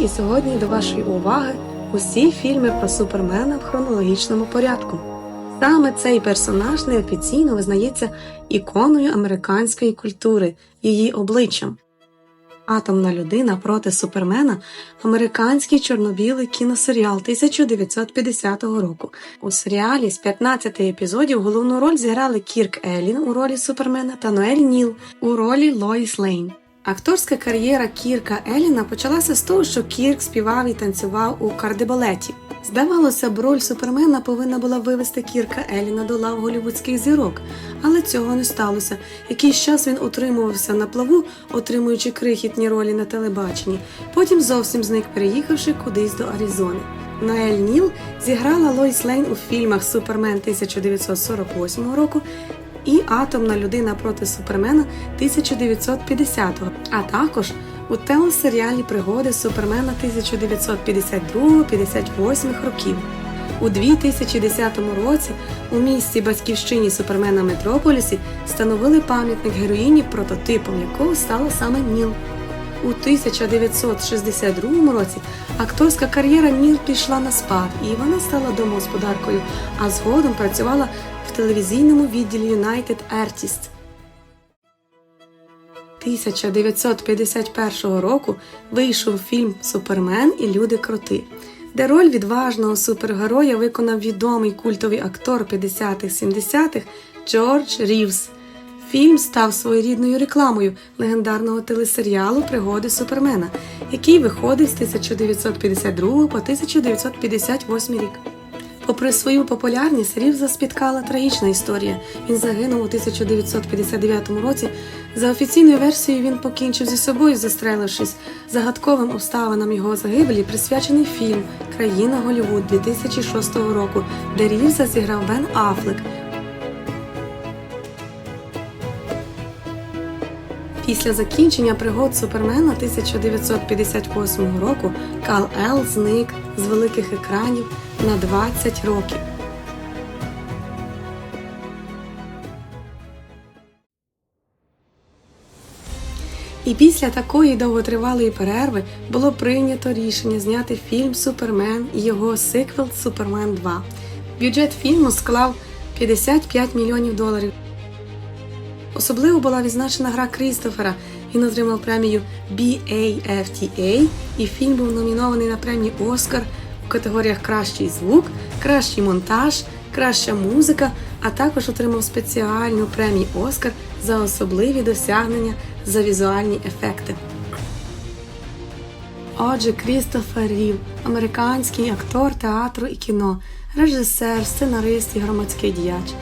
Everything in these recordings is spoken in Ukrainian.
І сьогодні до вашої уваги усі фільми про Супермена в хронологічному порядку. Саме цей персонаж неофіційно визнається іконою американської культури, її обличчям. Атомна людина проти Супермена американський чорно-білий кіносеріал 1950 року. У серіалі з 15 епізодів головну роль зіграли Кірк Еллін у ролі Супермена та Ноель Ніл у ролі Лоїс Лейн. Акторська кар'єра Кірка Еліна почалася з того, що Кірк співав і танцював у кардебалеті. Здавалося б, роль Супермена повинна була вивести Кірка Еліна до лав голівудських зірок, але цього не сталося. Якийсь час він утримувався на плаву, отримуючи крихітні ролі на телебаченні. Потім зовсім зник, переїхавши кудись до Аризони. Наель Ніл зіграла Лойс Лейн у фільмах Супермен 1948 року і Атомна людина проти Супермена 1950-го, а також у телесеріалі Пригоди Супермена 1952-58 років. У 2010 році у місті батьківщині Супермена Метрополісі встановили пам'ятник героїні, прототипом якого стала саме Ніл. У 1962 році акторська кар'єра Ніл пішла на спад, і вона стала домогосподаркою, а згодом працювала в телевізійному відділі United Artists. 1951 року вийшов фільм Супермен і Люди Кроти, де роль відважного супергероя виконав відомий культовий актор 50-х-70-х Джордж Рівс. Фільм став своєрідною рекламою легендарного телесеріалу Пригоди Супермена, який виходить з 1952 по 1958 рік. Попри свою популярність, Рівза спіткала трагічна історія. Він загинув у 1959 році. За офіційною версією, він покінчив зі собою, застрелившись. Загадковим обставинам його загибелі присвячений фільм Країна Голівуд 2006 року, де Рівза зіграв Бен Афлек. Після закінчення пригод Супермена 1958 року Кал Ел зник з великих екранів на 20 років. І після такої довготривалої перерви було прийнято рішення зняти фільм Супермен і його сиквел Супермен 2. Бюджет фільму склав 55 мільйонів доларів. Особливо була відзначена гра Крістофера. Він отримав премію BAFTA, і фільм був номінований на премію Оскар у категоріях Кращий звук, кращий монтаж, краща музика, а також отримав спеціальну премію Оскар за особливі досягнення за візуальні ефекти. Отже, Крістофер Рів, американський актор театру і кіно, режисер, сценарист і громадський діяч.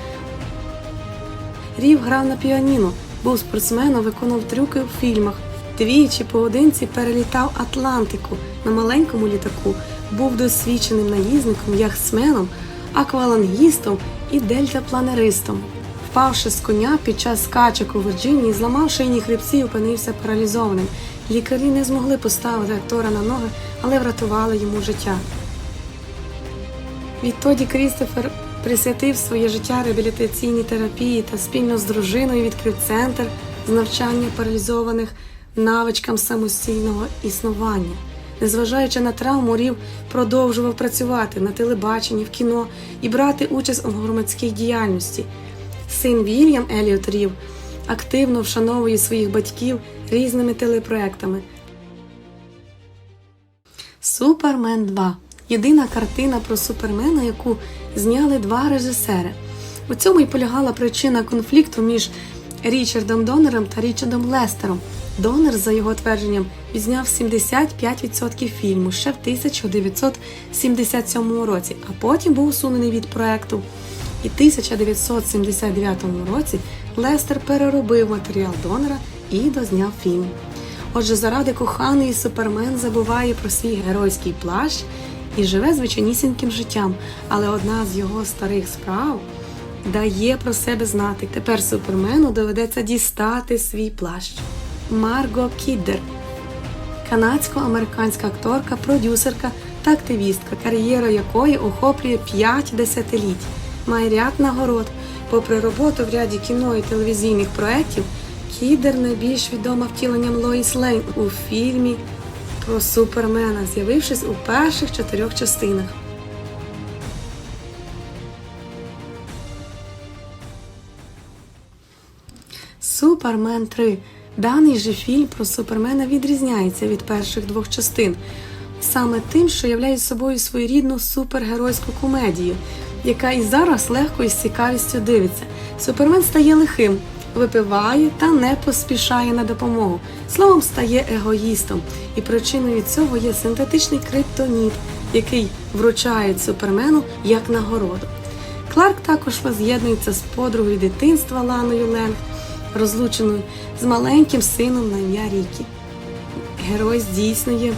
Рів грав на піаніно, був спортсменом, виконував трюки у фільмах. Двічі поодинці перелітав Атлантику на маленькому літаку, був досвідченим наїзником, яхтсменом, аквалангістом і дельтапланеристом. Впавши з коня під час скачок у Вірджинії, зламав шийні хребці опинився паралізованим. Лікарі не змогли поставити актора на ноги, але врятували йому життя. Відтоді Крістофер присвятив своє життя реабілітаційній терапії та спільно з дружиною відкрив центр з навчання паралізованих навичкам самостійного існування. Незважаючи на травму, Рів продовжував працювати на телебаченні, в кіно і брати участь у громадській діяльності. Син Вільям Еліот Рів активно вшановує своїх батьків різними телепроектами. Супермен 2 єдина картина про супермена, яку зняли два режисери. У цьому й полягала причина конфлікту між Річардом Донером та Річардом Лестером. Донер, за його твердженням, відзняв 75% фільму ще в 1977 році, а потім був усунений від проекту. І в 1979 році Лестер переробив матеріал Донера і дозняв фільм. Отже, заради коханої Супермен забуває про свій геройський плащ і живе звичайнісіньким життям, але одна з його старих справ дає про себе знати. Тепер Супермену доведеться дістати свій плащ. Марго Кіддер канадсько-американська акторка, продюсерка та активістка, кар'єра якої охоплює 5 десятиліть, має ряд нагород. Попри роботу в ряді кіно і телевізійних проєктів, Кідер найбільш відома втіленням Лоїс Лейн у фільмі про Супермена, з'явившись у перших чотирьох частинах. Супермен 3. Даний же фільм про Супермена відрізняється від перших двох частин саме тим, що являє собою своєрідну супергеройську комедію, яка і зараз легко і з цікавістю дивиться. Супермен стає лихим, випиває та не поспішає на допомогу. Словом, стає егоїстом, і причиною цього є синтетичний криптоніт, який вручають супермену як нагороду. Кларк також воз'єднується з подругою дитинства Ланою Ленг, розлученою з маленьким сином на ім'я Рікі. Герой здійснює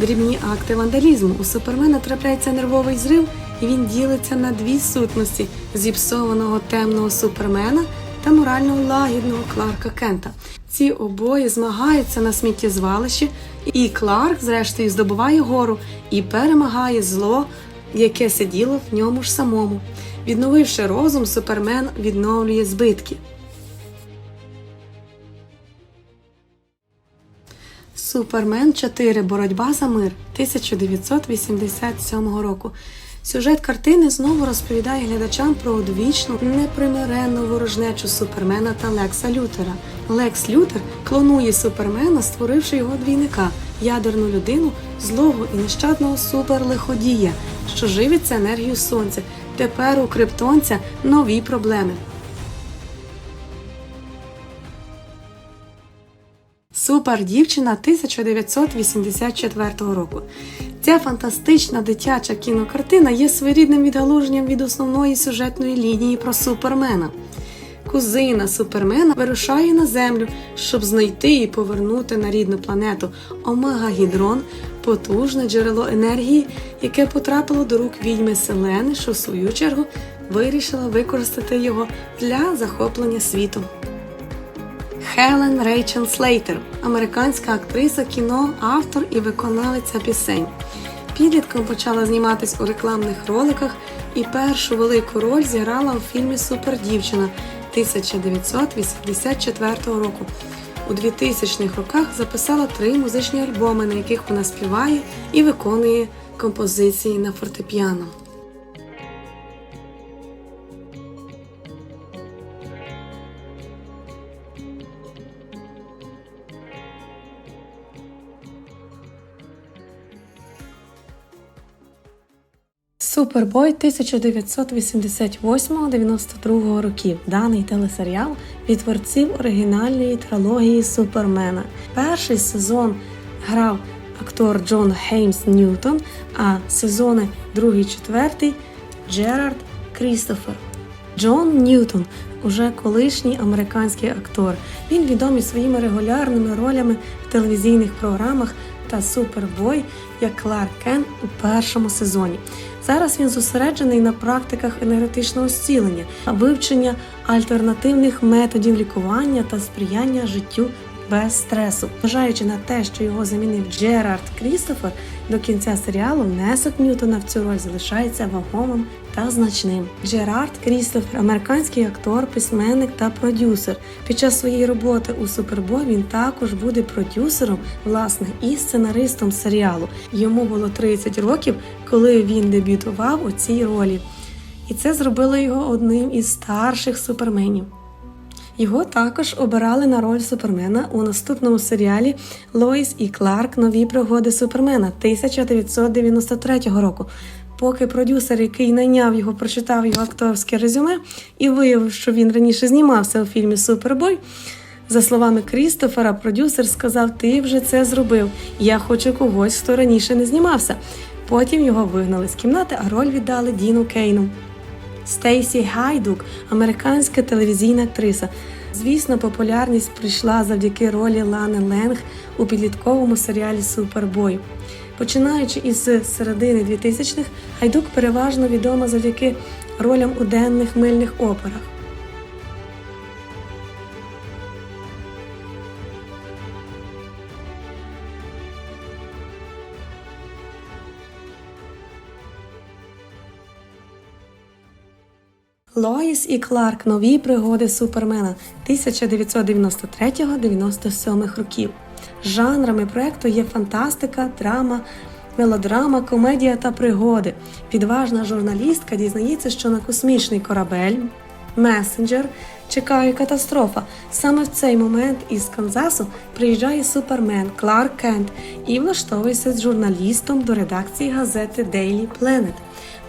дрібні акти вандалізму. У супермена трапляється нервовий зрив, і він ділиться на дві сутності зіпсованого темного супермена та морально лагідного Кларка Кента. Ці обоє змагаються на сміттєзвалищі, і Кларк, зрештою, здобуває гору і перемагає зло, яке сиділо в ньому ж самому. Відновивши розум, супермен відновлює збитки. Супермен 4. Боротьба за мир 1987 року. Сюжет картини знову розповідає глядачам про одвічну непримиренну ворожнечу Супермена та Лекса Лютера. Лекс Лютер клонує Супермена, створивши його двійника, ядерну людину, злого і нещадного суперлиходія, що живиться енергією сонця. Тепер у криптонця нові проблеми. Супер дівчина 1984 року. Ця фантастична дитяча кінокартина є своєрідним відгалуженням від основної сюжетної лінії про супермена. Кузина супермена вирушає на землю, щоб знайти і повернути на рідну планету Омега-Гідрон, потужне джерело енергії, яке потрапило до рук відьми Селени, що в свою чергу вирішила використати його для захоплення світом. Хелен Рейчел Слейтер, американська актриса кіно, автор і виконавиця пісень. Підлітком почала зніматись у рекламних роликах і першу велику роль зіграла у фільмі Супердівчина 1984 року. У 2000-х роках записала три музичні альбоми, на яких вона співає і виконує композиції на фортепіано. Супербой 1988-92 років. Даний телесеріал від творців оригінальної трилогії Супермена. Перший сезон грав актор Джон Хеймс Ньютон, а сезони другий, четвертий Джерард Крістофер. Джон Ньютон уже колишній американський актор. Він відомий своїми регулярними ролями в телевізійних програмах та Супербой як Кларк Кен у першому сезоні. Зараз він зосереджений на практиках енергетичного зцілення, вивчення альтернативних методів лікування та сприяння життю без стресу. Зважаючи на те, що його замінив Джерард Крістофер, до кінця серіалу внесок Ньютона в цю роль залишається вагомим та значним. Джерард Крістофер, американський актор, письменник та продюсер. Під час своєї роботи у Супербой він також буде продюсером, власне, і сценаристом серіалу. Йому було 30 років, коли він дебютував у цій ролі. І це зробило його одним із старших суперменів. Його також обирали на роль Супермена у наступному серіалі Лоїс і Кларк Нові пригоди Супермена 1993 року. Поки продюсер, який найняв його, прочитав його акторське резюме і виявив, що він раніше знімався у фільмі Супербой. За словами Крістофера, продюсер сказав: Ти вже це зробив. Я хочу когось, хто раніше не знімався. Потім його вигнали з кімнати, а роль віддали Діну Кейну. Стейсі Гайдук, американська телевізійна актриса. Звісно, популярність прийшла завдяки ролі Лани Ленг у підлітковому серіалі Супербой. Починаючи із середини 2000-х, Гайдук переважно відома завдяки ролям у денних мильних операх. Лоїс і Кларк Нові пригоди Супермена 1993-97 років. Жанрами проекту є фантастика, драма, мелодрама, комедія та пригоди. Відважна журналістка дізнається, що на космічний корабель Месенджер чекає катастрофа. Саме в цей момент із Канзасу приїжджає супермен Кларк Кент і влаштовується з журналістом до редакції газети Daily Planet.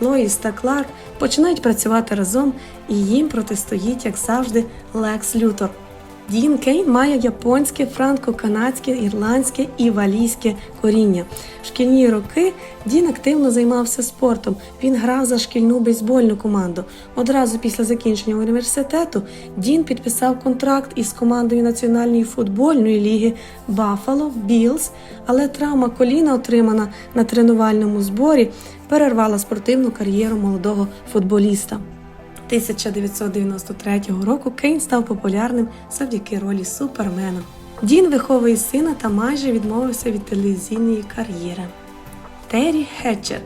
Лоїс та Кларк починають працювати разом, і їм протистоїть, як завжди, Лекс Лютор. Дін Кейн має японське, франко-канадське, ірландське і валійське коріння. В шкільні роки Дін активно займався спортом. Він грав за шкільну бейсбольну команду. Одразу після закінчення університету Дін підписав контракт із командою Національної футбольної ліги Buffalo Bills, але травма коліна, отримана на тренувальному зборі, перервала спортивну кар'єру молодого футболіста. 1993 року Кейн став популярним завдяки ролі Супермена. Дін виховує сина та майже відмовився від телевізійної кар'єри. Террі Хетчер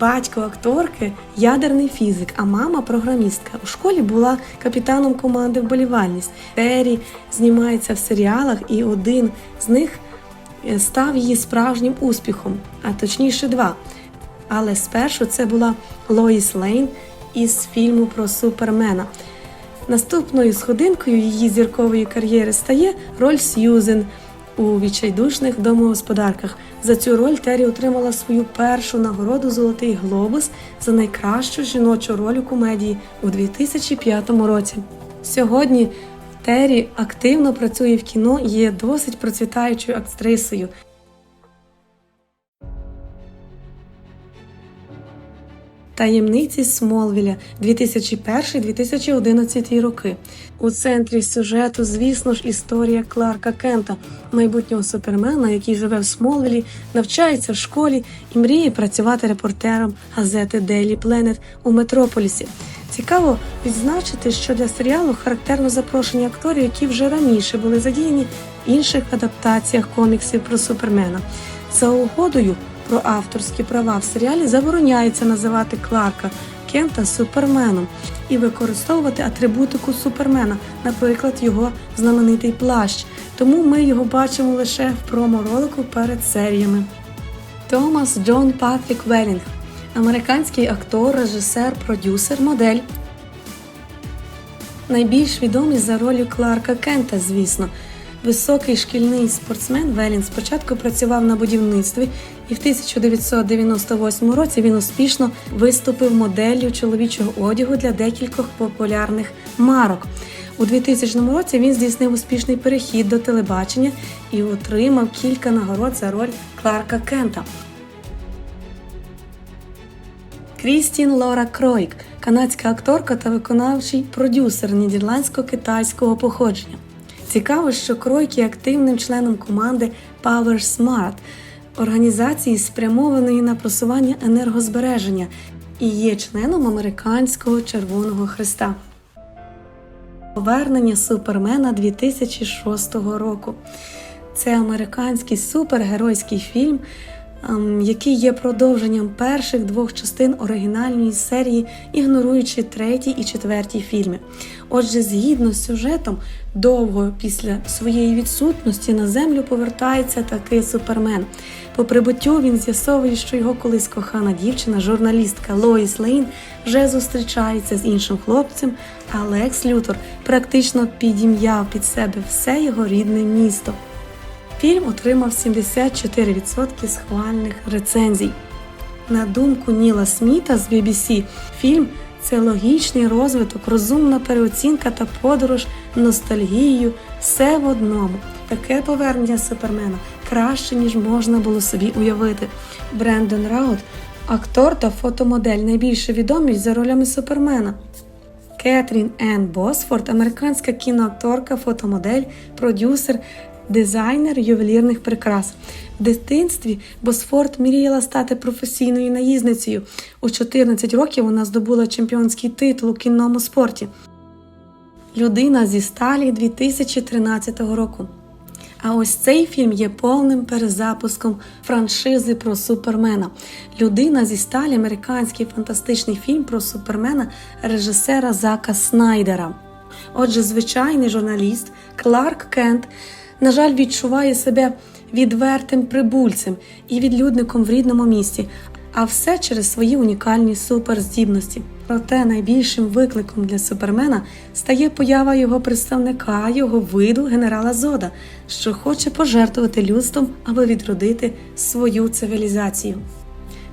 батько акторки, ядерний фізик, а мама програмістка. У школі була капітаном команди вболівальність. Террі знімається в серіалах, і один з них е, став її справжнім успіхом, а точніше два. Але спершу це була Лоїс Лейн із фільму про Супермена. Наступною сходинкою її зіркової кар'єри стає роль Сьюзен у відчайдушних домогосподарках. За цю роль Террі отримала свою першу нагороду Золотий глобус за найкращу жіночу роль у комедії у 2005 році. Сьогодні Террі активно працює в кіно і є досить процвітаючою актрисою. Таємниці Смолвіля 2001-2011 роки. У центрі сюжету, звісно ж, історія Кларка Кента, майбутнього супермена, який живе в Смолвілі, навчається в школі і мріє працювати репортером газети Daily Planet у Метрополісі. Цікаво відзначити, що для серіалу характерно запрошення акторів, які вже раніше були задіяні в інших адаптаціях коміксів про супермена. За угодою про авторські права в серіалі забороняється називати Кларка Кента суперменом і використовувати атрибутику супермена, наприклад, його знаменитий плащ. Тому ми його бачимо лише в промо-ролику перед серіями. Томас Джон Патрік Велінг американський актор, режисер, продюсер, модель. Найбільш відомий за ролью Кларка Кента, звісно. Високий шкільний спортсмен Велін спочатку працював на будівництві, і в 1998 році він успішно виступив моделлю чоловічого одягу для декількох популярних марок. У 2000 році він здійснив успішний перехід до телебачення і отримав кілька нагород за роль Кларка Кента. Крістін Лора Кройк, канадська акторка та виконавчий продюсер нідерландсько-китайського походження. Цікаво, що Кройк є активним членом команди Power Smart, організації, спрямованої на просування енергозбереження, і є членом американського Червоного Христа. Повернення Супермена 2006 року. Це американський супергеройський фільм, який є продовженням перших двох частин оригінальної серії, ігноруючи третій і четвертій фільми. Отже, згідно з сюжетом, довго після своєї відсутності на землю повертається такий супермен. По прибуттю він з'ясовує, що його колись кохана дівчина, журналістка Лоїс Лейн, вже зустрічається з іншим хлопцем, а Лекс Лютор практично підім'яв під себе все його рідне місто. Фільм отримав 74% схвальних рецензій. На думку Ніла Сміта з BBC, фільм це логічний розвиток, розумна переоцінка та подорож ностальгією все в одному. Таке повернення супермена краще, ніж можна було собі уявити. Брендон Раут, актор та фотомодель, найбільше відомі за ролями супермена. Кетрін Енн Босфорд, американська кіноакторка, фотомодель, продюсер, дизайнер ювелірних прикрас. В дитинстві Босфорд мріяла стати професійною наїзницею. У 14 років вона здобула чемпіонський титул у кінному спорті. Людина зі сталі 2013 року. А ось цей фільм є повним перезапуском франшизи про супермена. Людина зі сталі американський фантастичний фільм про супермена режисера Зака Снайдера. Отже, звичайний журналіст Кларк Кент, на жаль, відчуває себе відвертим прибульцем і відлюдником в рідному місті, а все через свої унікальні суперздібності. Проте найбільшим викликом для супермена стає поява його представника, його виду генерала Зода, що хоче пожертвувати людством, аби відродити свою цивілізацію.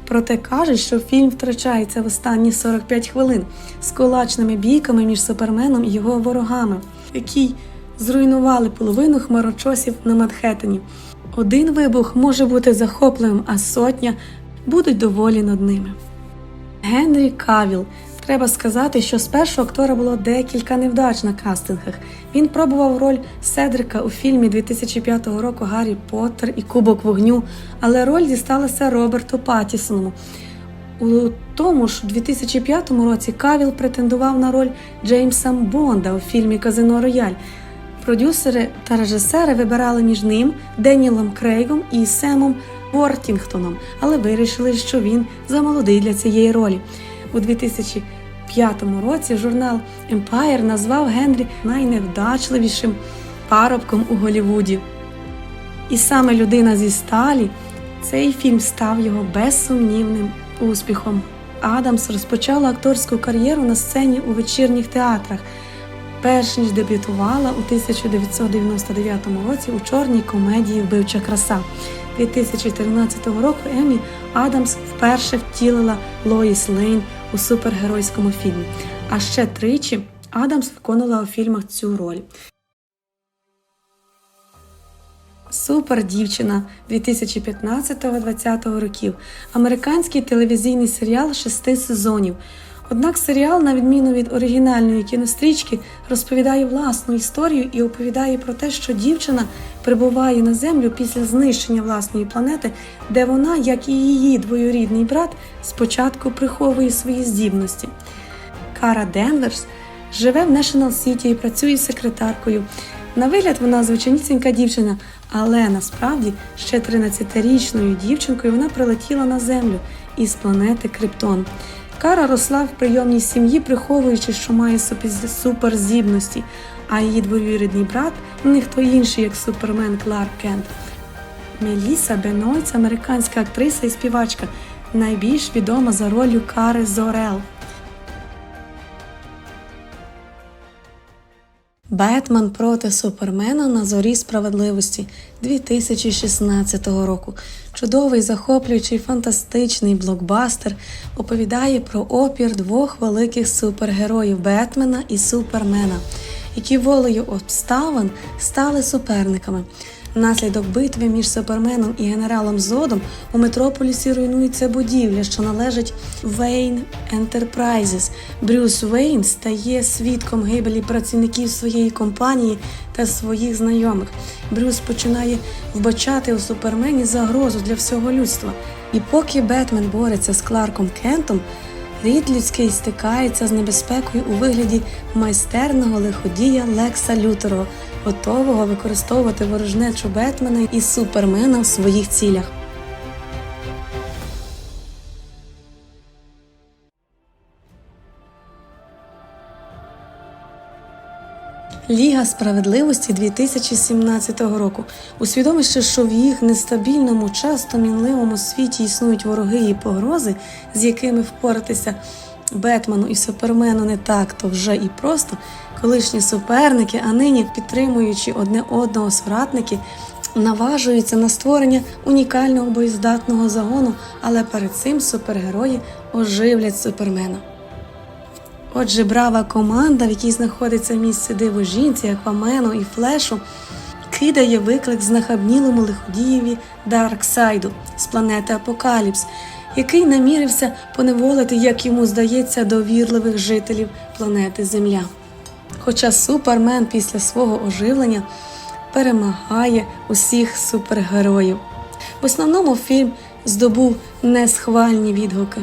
Проте кажуть, що фільм втрачається в останні 45 хвилин з кулачними бійками між суперменом і його ворогами, які зруйнували половину хмарочосів на Манхеттені. Один вибух може бути захопливим, а сотня будуть доволі над ними. Генрі Кавіл. Треба сказати, що спершу актора було декілька невдач на кастингах. Він пробував роль Седрика у фільмі 2005 року Гаррі Поттер і Кубок вогню, але роль дісталася Роберту Паттісону. У тому ж 2005 році Кавіл претендував на роль Джеймса Бонда у фільмі Казино Рояль. Продюсери та режисери вибирали між ним, Денілом Крейгом і Семом Вортінгтоном, але вирішили, що він замолодий для цієї ролі. У 2005 році журнал Empire назвав Генрі найневдачливішим парубком у Голлівуді. І саме людина зі сталі цей фільм став його безсумнівним успіхом. Адамс розпочала акторську кар'єру на сцені у вечірніх театрах, перш ніж дебютувала у 1999 році у чорній комедії Вбивча краса. 2014 року Емі Адамс вперше втілила Лоїс Лейн у супергеройському фільмі. А ще тричі Адамс виконувала у фільмах цю роль. Супер дівчина 2015-2020 років. Американський телевізійний серіал шести сезонів. Однак серіал, на відміну від оригінальної кінострічки, розповідає власну історію і оповідає про те, що дівчина прибуває на землю після знищення власної планети, де вона, як і її двоюрідний брат, спочатку приховує свої здібності. Кара Денверс живе в National City і працює секретаркою. На вигляд вона звичайнісінька дівчина, але насправді ще 13-річною дівчинкою вона прилетіла на землю із планети Криптон. Кара росла в прийомній сім'ї, приховуючи, що має суперзібності, а її двоюрідний брат ніхто інший, як супермен Кларк Кент. Меліса Бенойц, американська актриса і співачка, найбільш відома за ролью Кари Зорел. Бетмен проти Супермена на зорі справедливості 2016 року. Чудовий, захоплюючий, фантастичний блокбастер оповідає про опір двох великих супергероїв Бетмена і Супермена, які волею обставин стали суперниками. Внаслідок битви між Суперменом і генералом Зодом у метрополісі руйнується будівля, що належить Вейн Enterprises. Брюс Вейн стає свідком гибелі працівників своєї компанії та своїх знайомих. Брюс починає вбачати у супермені загрозу для всього людства. І поки Бетмен бореться з Кларком Кентом, Рід людський стикається з небезпекою у вигляді майстерного лиходія Лекса Лютеро, готового використовувати ворожнечу Бетмена і Супермена в своїх цілях. Ліга справедливості 2017 року. Усвідомивши, що в їх нестабільному, часто мінливому світі існують вороги і погрози, з якими впоратися Бетмену і Супермену не так, то вже і просто колишні суперники, а нині підтримуючи одне одного соратники, наважуються на створення унікального боєздатного загону, але перед цим супергерої оживлять супермена. Отже, брава команда, в якій знаходиться місце диво жінці, Аквамену і Флешу, кидає виклик знахабнілому лиходієві Дарксайду з планети Апокаліпс, який намірився поневолити, як йому здається, довірливих жителів планети Земля. Хоча Супермен після свого оживлення перемагає усіх супергероїв. В основному фільм здобув несхвальні відгуки.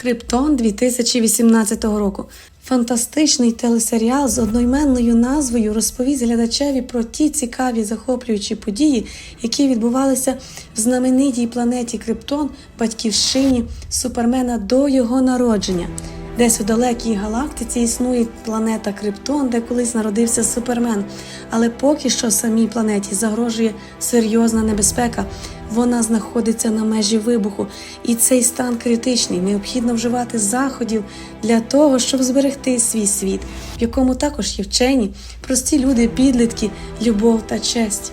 Криптон 2018 року. Фантастичний телесеріал з одноіменною назвою розповість глядачеві про ті цікаві захоплюючі події, які відбувалися в знаменитій планеті Криптон, батьківщині Супермена до його народження. Десь у далекій галактиці існує планета Криптон, де колись народився Супермен. Але поки що самій планеті загрожує серйозна небезпека. Вона знаходиться на межі вибуху, і цей стан критичний. Необхідно вживати заходів для того, щоб зберегти свій світ, в якому також є вчені, прості люди, підлітки, любов та честь.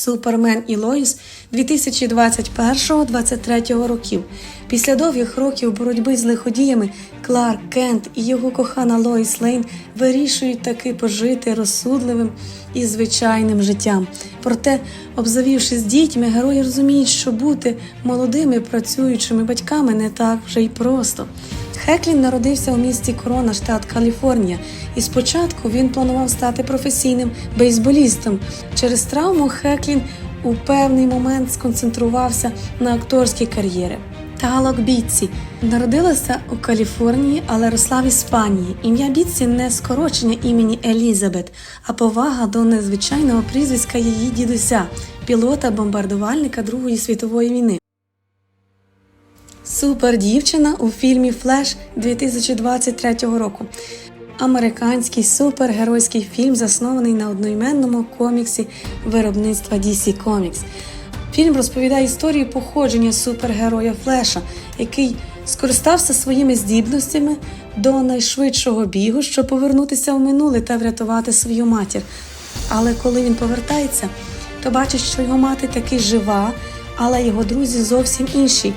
Супермен і Лоїс 2021-2023 років. Після довгих років боротьби з лиходіями Кларк Кент і його кохана Лоїс Лейн вирішують таки пожити розсудливим і звичайним життям. Проте, обзавівшись дітьми, герої розуміють, що бути молодими працюючими батьками не так вже й просто. Хеклін народився у місті Корона, штат Каліфорнія, і спочатку він планував стати професійним бейсболістом. Через травму Хеклін у певний момент сконцентрувався на акторській кар'єрі. Талок Бітсі народилася у Каліфорнії, але росла в Іспанії. Ім'я Бітсі не скорочення імені Елізабет, а повага до незвичайного прізвиська її дідуся, пілота-бомбардувальника Другої світової війни. Супер дівчина у фільмі Флеш 2023 року. Американський супергеройський фільм, заснований на одноіменному коміксі виробництва DC Comics. Фільм розповідає історію походження супергероя Флеша, який скористався своїми здібностями до найшвидшого бігу, щоб повернутися в минуле та врятувати свою матір. Але коли він повертається, то бачить, що його мати таки жива, але його друзі зовсім інші.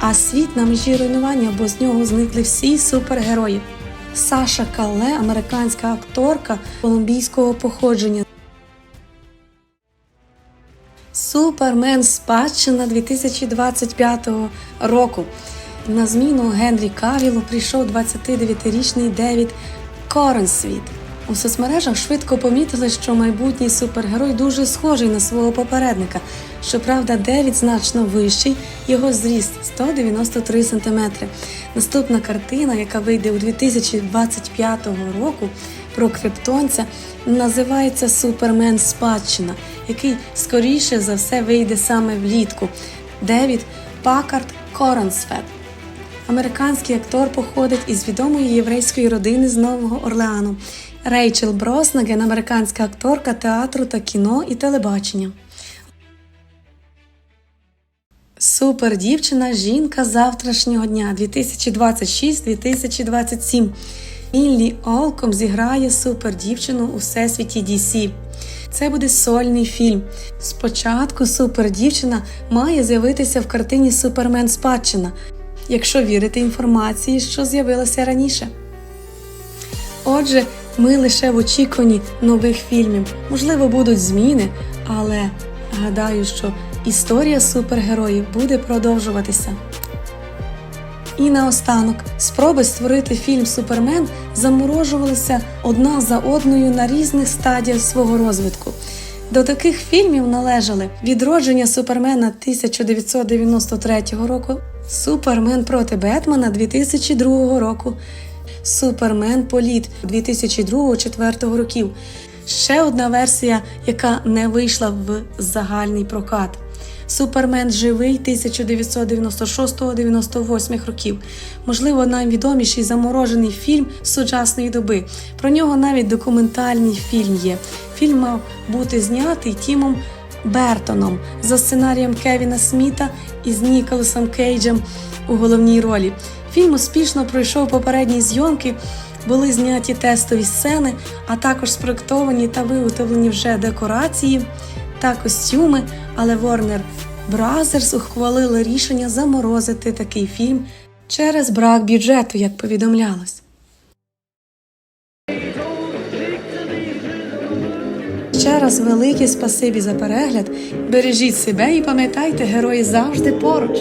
А світ на межі руйнування, бо з нього зникли всі супергерої. Саша Кале, американська акторка колумбійського походження. Супермен спадщина 2025 року. На зміну Генрі Кавілу прийшов 29-річний Девід Коренсвіт. У соцмережах швидко помітили, що майбутній супергерой дуже схожий на свого попередника. Щоправда, Девід значно вищий, його зріст 193 см. Наступна картина, яка вийде у 2025 року про криптонця, називається Супермен Спадщина, який скоріше за все вийде саме влітку. Девід Пакард Коренсфет. Американський актор походить із відомої єврейської родини з Нового Орлеану. Рейчел Броснаген, американська акторка театру та кіно і телебачення. Супер дівчина, жінка завтрашнього дня 2026-2027. Іллі Олком зіграє супер дівчину у всесвіті DC. Це буде сольний фільм. Спочатку супер дівчина має з'явитися в картині Супермен Спадщина, якщо вірити інформації, що з'явилася раніше. Отже, ми лише в очікуванні нових фільмів. Можливо, будуть зміни, але гадаю, що історія супергероїв буде продовжуватися. І наостанок, спроби створити фільм Супермен заморожувалися одна за одною на різних стадіях свого розвитку. До таких фільмів належали відродження Супермена 1993 року, Супермен проти Бетмена 2002 року, Супермен Політ 2002-2004 років. Ще одна версія, яка не вийшла в загальний прокат. Супермен живий 1996-98 років. Можливо, найвідоміший заморожений фільм сучасної доби. Про нього навіть документальний фільм є. Фільм мав бути знятий Тімом Бертоном за сценарієм Кевіна Сміта із Ніколасом Кейджем у головній ролі. Фільм успішно пройшов попередні зйомки. Були зняті тестові сцени, а також спроектовані та виготовлені вже декорації та костюми, але Warner Brothers ухвалили рішення заморозити такий фільм через брак бюджету, як повідомлялось. Ще раз велике спасибі за перегляд. Бережіть себе і пам'ятайте, герої завжди поруч.